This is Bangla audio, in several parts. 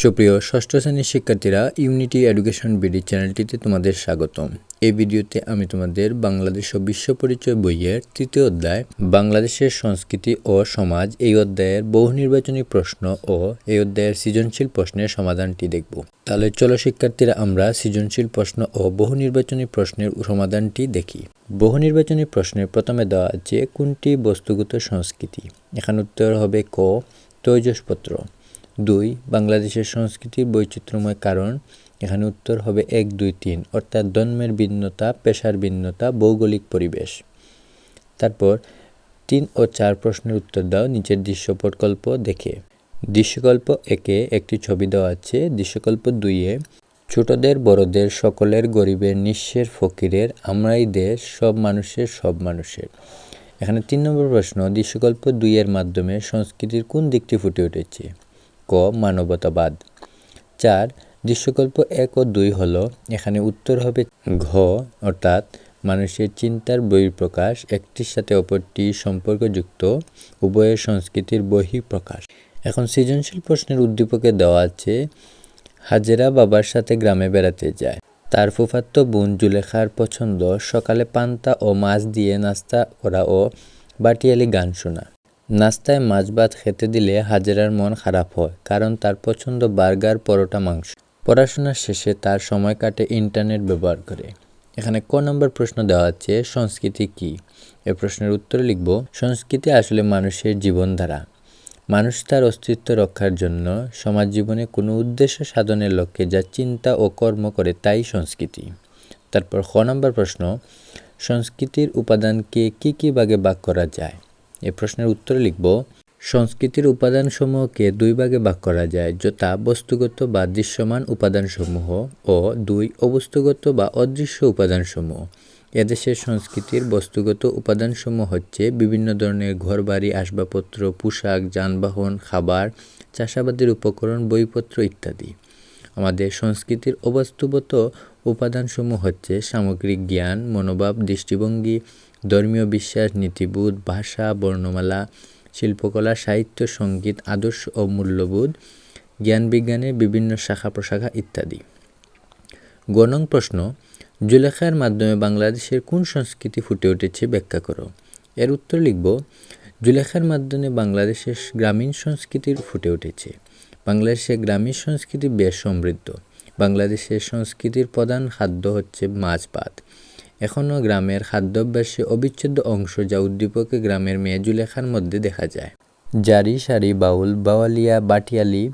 সুপ্রিয় ষষ্ঠ শ্রেণির শিক্ষার্থীরা ইউনিটি এডুকেশন বিডি চ্যানেলটিতে তোমাদের স্বাগতম। এই ভিডিওতে আমি তোমাদের বাংলাদেশ ও বিশ্ব পরিচয় বইয়ের তৃতীয় অধ্যায়, বাংলাদেশের সংস্কৃতি ও সমাজ, এই অধ্যায়ের বহু নির্বাচনী প্রশ্ন ও এই অধ্যায়ের সৃজনশীল প্রশ্নের সমাধানটি দেখব। তাহলে চলো শিক্ষার্থীরা, আমরা সৃজনশীল প্রশ্ন ও বহু নির্বাচনী প্রশ্নের সমাধানটি দেখি। বহু নির্বাচনী প্রশ্নের প্রথমে দেওয়া আছে, কোনটি বস্তুগত সংস্কৃতি? এখানে উত্তর হবে ক, তৈজসপত্র। দুই, বাংলাদেশের সংস্কৃতির বৈচিত্র্যময় কারণ। এখানে উত্তর হবে এক, দুই, তিন, অর্থাৎ জন্মের ভিন্নতা, পেশার ভিন্নতা, ভৌগোলিক পরিবেশ। তারপর তিন ও চার প্রশ্নের উত্তর দাও, নিচের দৃশ্য প্রকল্প দেখে। দৃশ্যকল্প একে একটি ছবি দেওয়া আছে। দৃশ্যকল্প দুইয়ে ছোটদের, বড়দের, সকলের, গরিবের, নিঃস্বের, ফকিরের, আমরাই দেশ, সব মানুষের সব মানুষের। এখানে তিন নম্বর প্রশ্ন, দৃশ্যকল্প দুইয়ের মাধ্যমে সংস্কৃতির কোন দিকটি ফুটে উঠেছে? ক, মানবতাবাদ। চার, দৃশ্যকল্প এক ও দুই হল, এখানে উত্তর হবে ঘ, অর্থাৎ মানুষের চিন্তার বহিঃপ্রকাশ, একটির সাথে অপরটি সম্পর্কযুক্ত, উভয়ের সংস্কৃতির বহিঃপ্রকাশ। এখন সৃজনশীল প্রশ্নের উদ্দীপকে দেওয়া আছে, হাজেরা বাবার সাথে গ্রামে বেড়াতে যায়। তার ফুফাত্ত বোন জুলেখার পছন্দ, সকালে পান্তা ও মাছ দিয়ে নাস্তা করা ও বাটিয়ালি গান শোনা। নাস্তায় মাছ ভাত খেতে দিলে হাজেরার মন খারাপ হয়, কারণ তার পছন্দ বার্গার, পরোটা, মাংস। পড়াশোনার শেষে তার সময় কাটে ইন্টারনেট ব্যবহার করে। এখানে ক নম্বর প্রশ্ন দেওয়া আছে, সংস্কৃতি কি? এ প্রশ্নের উত্তরে লিখব, সংস্কৃতি আসলে মানুষের জীবনধারা। মানুষ তার অস্তিত্ব রক্ষার জন্য সমাজ জীবনে কোনো উদ্দেশ্য সাধনের লক্ষ্যে যা চিন্তা ও কর্ম করে তাই সংস্কৃতি। তারপর খ নম্বর প্রশ্ন, সংস্কৃতির উপাদানকে কী কী ভাগে ভাগ করা যায়? এ প্রশ্নের উত্তরে লিখব, সংস্কৃতির উপাদানসমূহকে দুই ভাগে ভাগ করা যায়, যথা বস্তুগত বা দৃশ্যমান উপাদানসমূহ ও দুই অবস্তুগত বা অদৃশ্য উপাদানসমূহ। এদেশের সংস্কৃতির বস্তুগত উপাদানসমূহ হচ্ছে বিভিন্ন ধরনের ঘরবাড়ি, আসবাবপত্র, পোশাক, যানবাহন, খাবার, চাষাবাদের উপকরণ, বইপত্র ইত্যাদি। আমাদের সংস্কৃতির অবাস্তবত উপাদানসমূহ হচ্ছে সামগ্রিক জ্ঞান, মনোভাব, দৃষ্টিভঙ্গি, ধর্মীয় বিশ্বাস, নীতিবোধ, ভাষা, বর্ণমালা, শিল্পকলা, সাহিত্য, সংগীত, আদর্শ ও মূল্যবোধ জ্ঞান বিজ্ঞানের বিভিন্ন শাখা প্রশাখা ইত্যাদি। গণং প্রশ্ন, জুলেখার মাধ্যমে বাংলাদেশের কোন সংস্কৃতি ফুটে উঠেছে ব্যাখ্যা করো। এর উত্তর লিখব, জুলেখার মাধ্যমে বাংলাদেশের গ্রামীণ সংস্কৃতির ফুটে উঠেছে। বাংলাদেশের গ্রামীণ সংস্কৃতি বেশ সমৃদ্ধ। বাংলাদেশের সংস্কৃতির প্রধান খাদ্য হচ্ছে মাছ ভাত এখনও গ্রামের খাদ্যাভ্যাসে অবিচ্ছেদ্য অংশ যা উদ্দীপকে গ্রামের মেয়ে জুলেখার মধ্যে দেখা যায়। জারি সারি, বাউল, বাওয়ালিয়া, বাটিয়ালি,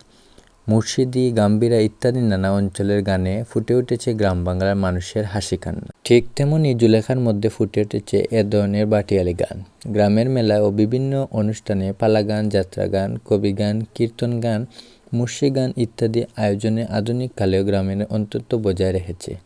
মুর্শিদি, গাম্ভীরা ইত্যাদি নানা অঞ্চলের গানে ফুটে উঠেছে গ্রাম বাংলার মানুষের হাসি কান্না। ঠিক তেমনই জুলেখার মধ্যে ফুটে উঠেছে এ ধরনের বাটিয়ালি গান। গ্রামের মেলা ও বিভিন্ন অনুষ্ঠানে পালা গান যাত্রা গান কবি গান কীর্তন গান মুর্শি গান ইত্যাদি আয়োজনে আধুনিক কালেও গ্রামের অন্তত বজায় রেখেছে।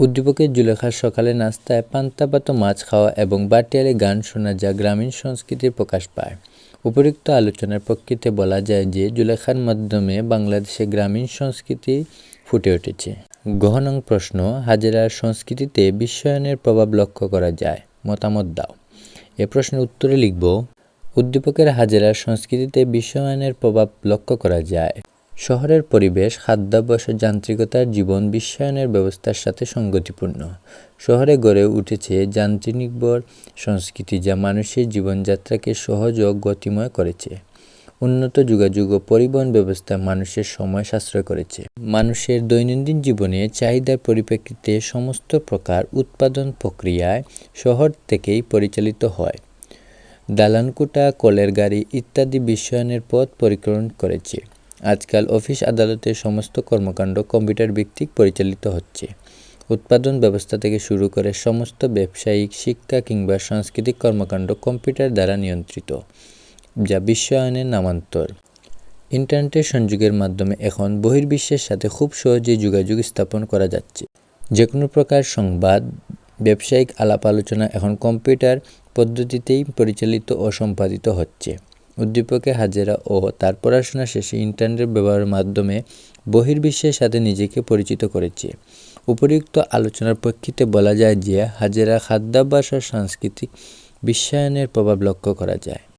উদ্দীপকের জুলেখার সকালে নাস্তায় পান্তাপাত মাছ খাওয়া এবং বাটিয়ালি গান শোনা যা গ্রামীণ সংস্কৃতির প্রকাশ পায়। উপরিক্ত আলোচনার প্রকৃতিতে বলা যায় যে, জুলেখার মাধ্যমে বাংলাদেশে গ্রামীণ সংস্কৃতি ফুটে উঠেছে। গহনং প্রশ্ন হাজেরার সংস্কৃতিতে বিশ্বায়নের প্রভাব লক্ষ্য করা যায়। মতামত দাও। এ প্রশ্নের উত্তরে লিখব উদ্দীপকের হাজেরার সংস্কৃতিতে বিশ্বায়নের প্রভাব লক্ষ্য করা যায়। শহরের পরিবেশ, খাদ্যাভ্যাস যান্ত্রিকতার জীবন বিশ্বায়নের ব্যবস্থার সাথে সঙ্গতিপূর্ণ শহরে গড়ে উঠেছে যান্ত্রিকনির্ভর সংস্কৃতি যা মানুষের জীবনযাত্রাকে সহজ ও গতিময় করেছে। উন্নত যোগাযোগ ও পরিবহন ব্যবস্থা মানুষের সময় সাশ্রয় করেছে। মানুষের দৈনন্দিন জীবনে চাহিদার পরিপ্রেক্ষিতে সমস্ত প্রকার উৎপাদন প্রক্রিয়ায় শহর থেকেই পরিচালিত হয়। দালানকুটা, কলের গাড়ি ইত্যাদি বিশ্বায়নের পথ পরিক্রমণ করেছে। আজকাল অফিস আদালতের সমস্ত কর্মকাণ্ড কম্পিউটার ভিত্তিক পরিচালিত হচ্ছে। উৎপাদন ব্যবস্থা থেকে শুরু করে সমস্ত ব্যবসায়িক শিক্ষা কিংবা সাংস্কৃতিক কর্মকাণ্ড কম্পিউটার দ্বারা নিয়ন্ত্রিত, যা বিশ্বায়নের নামান্তর। ইন্টারনেটের সংযোগের মাধ্যমে এখন বহির্বিশ্বের সাথে খুব সহজেই যোগাযোগ স্থাপন করা যাচ্ছে। যে কোনো প্রকার সংবাদ ব্যবসায়িক আলাপ আলোচনা এখন কম্পিউটার পদ্ধতিতেই পরিচালিত ও সম্পাদিত হচ্ছে। উদ্দীপকে হাজেরা ও তার পড়াশোনা শেষে ইন্টারনেট ব্যবহারের মাধ্যমে বহির্বিশ্বের সাথে নিজেকে পরিচিত করেছে। উপরিউক্ত আলোচনার প্রেক্ষিতে বলা যায় যে হাজেরা খাদ্যাভ্যাস ও সাংস্কৃতিক বিশ্বায়নের প্রভাব লক্ষ্য করা যায়।